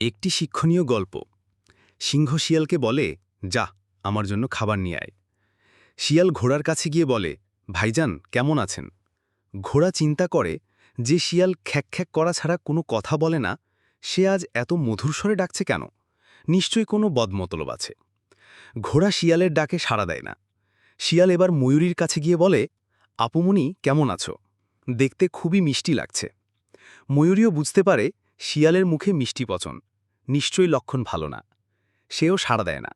একটি শিক্ষণীয় গল্প। সিংহ শিয়ালকে বলে, যা, আমার জন্য খাবার নিয়ে আয়। শিয়াল ঘোড়ার কাছে গিয়ে বলে, ভাইজান, কেমন আছেন? ঘোড়া চিন্তা করে যে শিয়াল খ্যাক খ্যাক করা ছাড়া কোনো কথা বলে না, সে আজ এত মধুর স্বরে ডাকছে কেন? নিশ্চয়ই কোনো বদমতলব আছে। ঘোড়া শিয়ালের ডাকে সাড়া দেয় না। শিয়াল এবার ময়ূরীর কাছে গিয়ে বলে, আপুমনি, কেমন আছো? দেখতে খুবই মিষ্টি লাগছে। ময়ূরীও বুঝতে পারে, শিয়ালের মুখে মিষ্টি পচন। নিশ্চয়ই লক্ষণ ভালো না। সেও সাড়া দেয় না।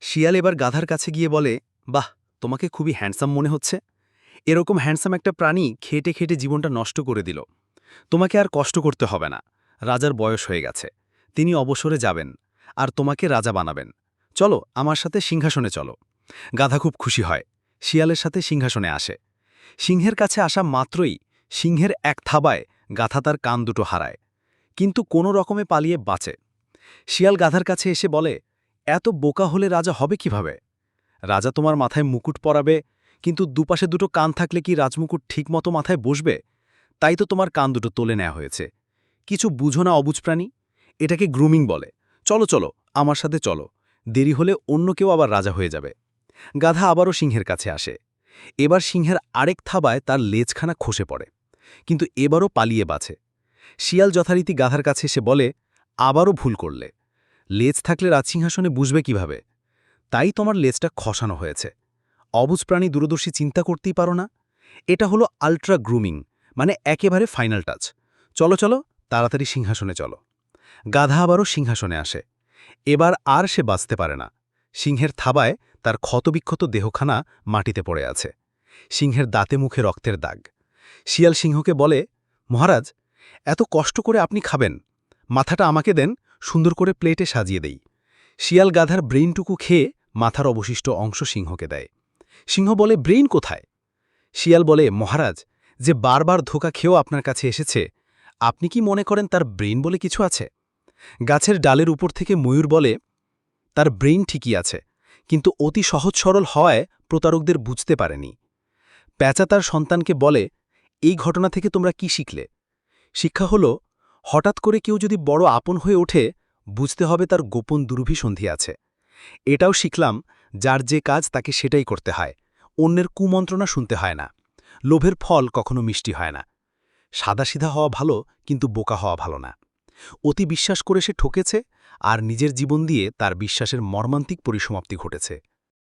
শিয়াল এবার গাধার কাছে গিয়ে বলে, বাহ, তোমাকে খুবই হ্যান্ডসাম মনে হচ্ছে। এরকম হ্যান্ডসাম একটা প্রাণী খেটে খেটে জীবনটা নষ্ট করে দিল। তোমাকে আর কষ্ট করতে হবে না। রাজার বয়স হয়ে গেছে। তিনি অবসরে যাবেন আর তোমাকে রাজা বানাবেন। চলো, আমার সাথে সিংহাসনে চলো গাধা খুব খুশি হয়। শিয়ালের সাথে সিংহাসনে আসে। সিংহের কাছে আসা মাত্রই সিংহের এক থাবায় গাথা তার কান দুটো হারায়। কিন্তু কোনো রকমে পালিয়ে বাঁচে। শিয়াল গাধার কাছে এসে বলে, এত বোকা হলে রাজা হবে কীভাবে? রাজা তোমার মাথায় মুকুট পরাবে, কিন্তু দুপাশে দুটো কান থাকলে কি রাজমুকুট ঠিকমতো মাথায় বসবে? তাই তো তোমার কান দুটো তোলে নেওয়া হয়েছে। কিছু বুঝো না অবুজ প্রাণী। এটাকে গ্রুমিং বলে। চলো চলো, আমার সাথে চলো। দেরি হলে অন্য কেউ আবার রাজা হয়ে যাবে গাধা আবারও সিংহের কাছে আসে। এবার সিংহের আরেক থাবায় তার লেজখানা খসে পড়ে। কিন্তু এবারও পালিয়ে বাঁচে। শিয়াল যথারীতি গাধার কাছে এসে বলে আবারও ভুল করলে। লেজ থাকলে রাজসিংহাসনে বুঝবে কীভাবে? তাই তোমার লেজটা খসানো হয়েছে। অবুজ প্রাণী দূরদর্শী চিন্তা করতেই পারো না। এটা হলো আল্ট্রা গ্রুমিং মানে একেবারে ফাইনাল টাচ চলো চলো, তাড়াতাড়ি সিংহাসনে চলো। গাধা আবারও সিংহাসনে আসে। এবার আর সে বাঁচতে পারে না। সিংহের থাবায় তার ক্ষতবিক্ষত দেহখানা মাটিতে পড়ে আছে। সিংহের দাঁতে মুখে রক্তের দাগ। শিয়াল সিংহকে বলে, মহারাজ, এত কষ্ট করে আপনি খাবেন। মাথাটা আমাকে দেন, সুন্দর করে প্লেটে সাজিয়ে দেই। শিয়াল গাধার ব্রেইনটুকু খেয়ে মাথার অবশিষ্ট অংশ সিংহকে দেয়। সিংহ বলে, ব্রেইন কোথায়? শিয়াল বলে, মহারাজ, যে বারবার ধোকা খেয়েও আপনার কাছে এসেছে, আপনি কি মনে করেন তার ব্রেইন বলে কিছু আছে? গাছের ডালের উপর থেকে ময়ূর বলে, তার ব্রেইন ঠিকই আছে, কিন্তু অতি সহজ সরল হওয়ায় প্রতারকদের বুঝতে পারেনি। প্যাঁচা তার সন্তানকে বলে, এই ঘটনা থেকে তোমরা কি শিখলে? শিক্ষা হল হঠাৎ করে কেউ যদি বড় আপন হয়ে ওঠে, বুঝতে হবে তার গোপন দুর্ভিসন্ধি আছে। এটাও শিখলাম, যার যে কাজ তাকে সেটাই করতে হয়। অন্যের কুমন্ত্রণা শুনতে হয় না। লোভের ফল কখনো মিষ্টি হয় না। সাদাসিধা হওয়া ভালো, কিন্তু বোকা হওয়া ভালো না। অতি বিশ্বাস করে সে ঠকেছে, আর নিজের জীবন দিয়ে তার বিশ্বাসের মর্মান্তিক পরিসমাপ্তি ঘটেছে।